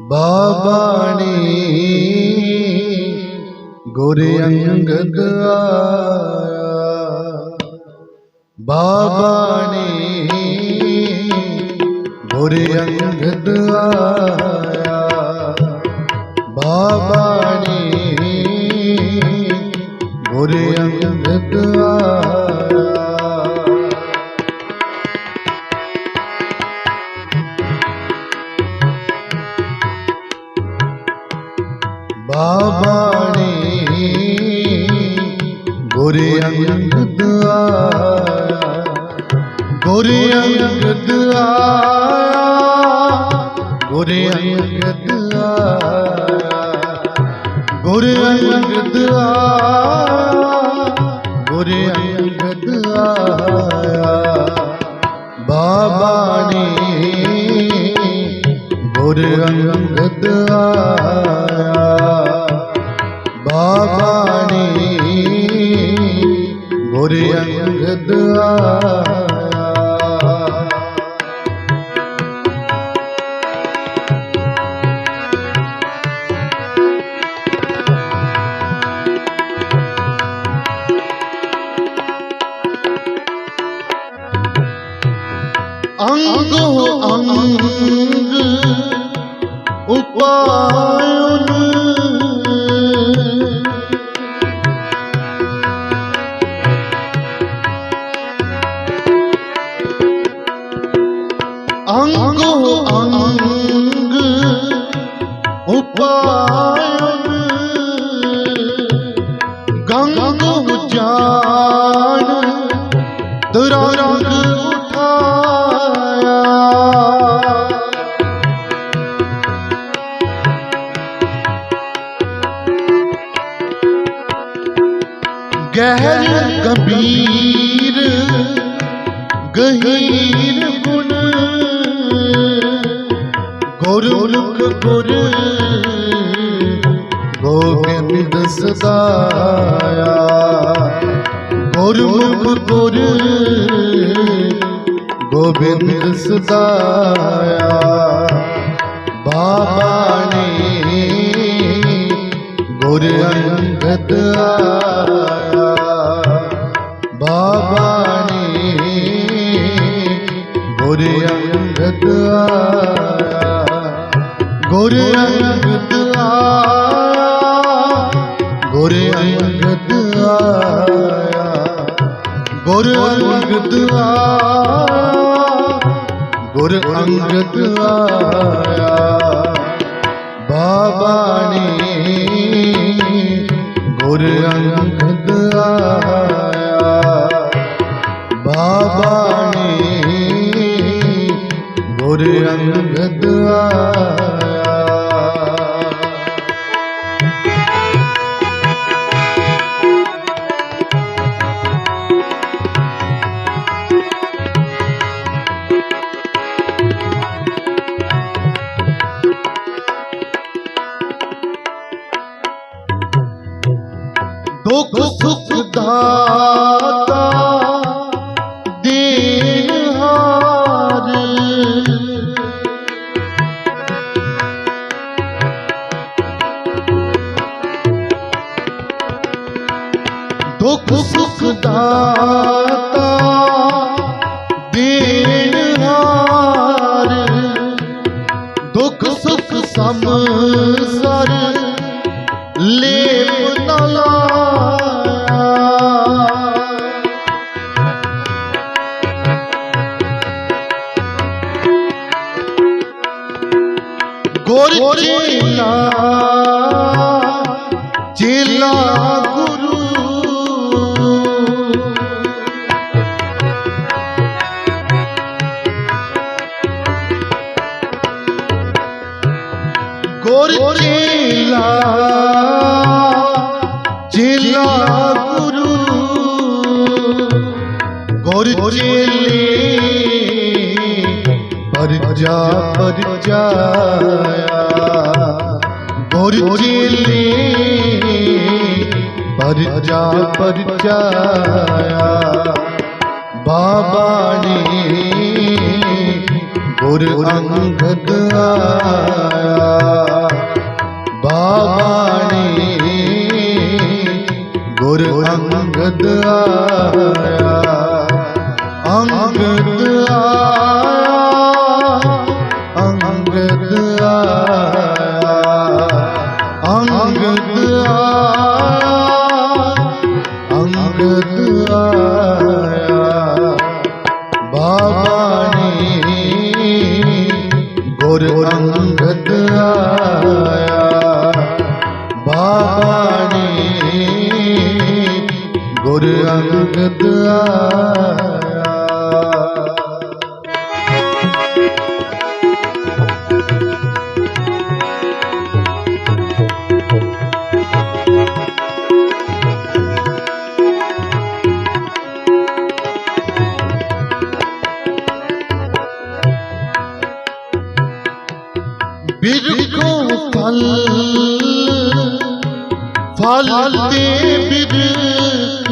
ਬਾਬਾਣੀ ਗੁਰ ਅੰਗਦ ਆਇਆ। ਬਾਬਾਣੀ ਗੁਰ ਅੰਗਦ ਆਇਆ। ਬਾਬਾਣੀ ਗੁਰ ਅੰਗਦ ਆਇਆ। ਬਾਬਾਣੀ ਗੁਰ ਅੰਗਦ ਆਇਆ। ਗੁਰ ਅੰਗਦ ਆਇਆ। ਗੁਰ ਅੰਗਦ ਆਇਆ। ਗੁਰ ਅੰਗਦ ਆਇਆ। ਗੁਰ ਅੰਗਦ ਆਇਆ। ਬਾਬਾਣੀ ਗੁਰ ਅੰਗਦ ਆਇਆ। ਗੁਰ ਅੰਗਦ ਆਇਆ ਅੰਗੋ ਅੰਗ ਗਹਿਰ ਗੰਭੀਰ, ਗਹੀਰ ਗੁਣ। ਗੁਰ ਮੁਖ ਗੁਰ, ਗੋਬਿੰਦ ਸਦਾਇਆ। ਗੁਰ ਗੁਰ, ਗੋਬਿੰਦ ਸਦਾਇਆ। ਬਾਬਾਣੀ ਗੁਰ ਅੰਗਦ ਆਇਆ ਗੁਰ ਅੰਗਦ ਆਇਆ। ਗੁਰ ਅੰਗਦ ਆਇਆ। ਗੁਰ ਅੰਗਦ ਆਇਆ। ਗੁਰ ਅੰਗਦ ਆਇਆ। ਗੁਰ ਅੰਗਦ ਗੁਰ ਅੰਗਦ ਆਇਆ। ਬਾਬਾਣੀ ਗੁਰ ਅੰਗਦ ਆਇਆ। ਦੁਖ ਸੁਖ ਦਾਤਾ ਗੁਰ ਚੇਲਾ ਚੇਲਾ ਗੁਰੂ। ਗੁਰ ਚੇਲਾ ਚੇਲਾ ਗੁਰੂ। ਗੁਰ ਚੇਲੇ ਹਰ ਜਾ ਪਰ ਜਾਇਆ। ਗੁਰਜੀ ਲੀ ਪਰ ਜਾ ਪਰ ਜਾਇਆ। ਬਾਬਾ ਨੇ ਗੁਰ ਅੰਗਦ ਆਇਆ। ਬਾਬਾ ਨੇ ਗੁਰ ਅੰਗਦ ਆਇਆ। ਅੰਗ ਗੁਰ ਅੰਗਦ ਆਇਆ। ਬਾਬਾ ਗੁਰ ਅੰਗਦ ਆਇਆ। बिरको फल फल दे बिरक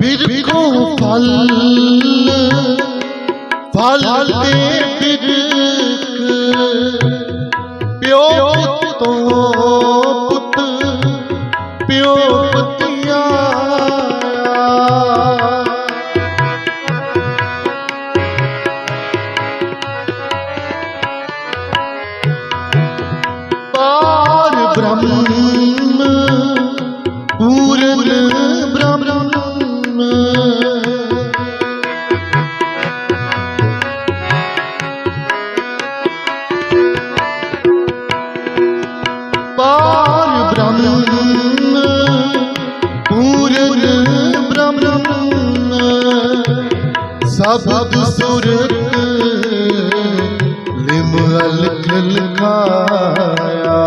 बिरको फल फल दे बिरक प्यो तो ਸਬਦ ਸੁਰਤ ਲਿਮ ਅਲਖ ਲਖਾਇਆ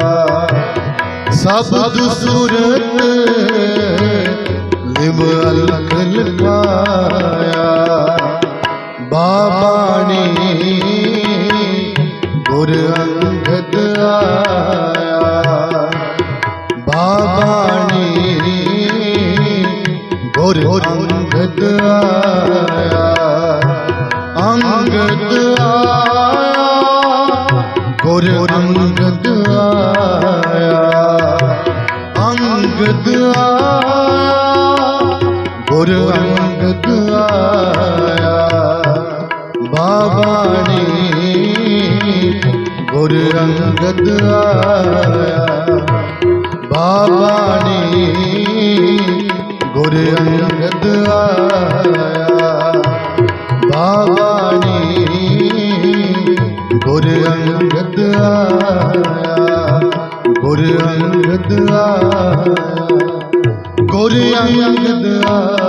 ਸਬਦ ਸੁਰਤ ਲਿਮ ਅਲਖ ਲਖਾਇਆ ਅੰਗਦ ਆਇਆ। ਗੁਰ ਅੰਗਦ ਆਇਆ। ਅੰਗਦ ਆਇਆ ਗੁਰ ਅੰਗਦ ਆਇਆ ਬਾਬਾ ਨੇ ਗੁਰ ਅੰਗਦ ਆਇਆ ਬਾਬਾ ਨੇ ਗੁਰ ਅੰਗਦ ਆਇਆ। ਆਇਆ ਗੁਰ ਅੰਗਦ ਆਇਆ ਗੁਰ ਅੰਗਦ ਆਇਆ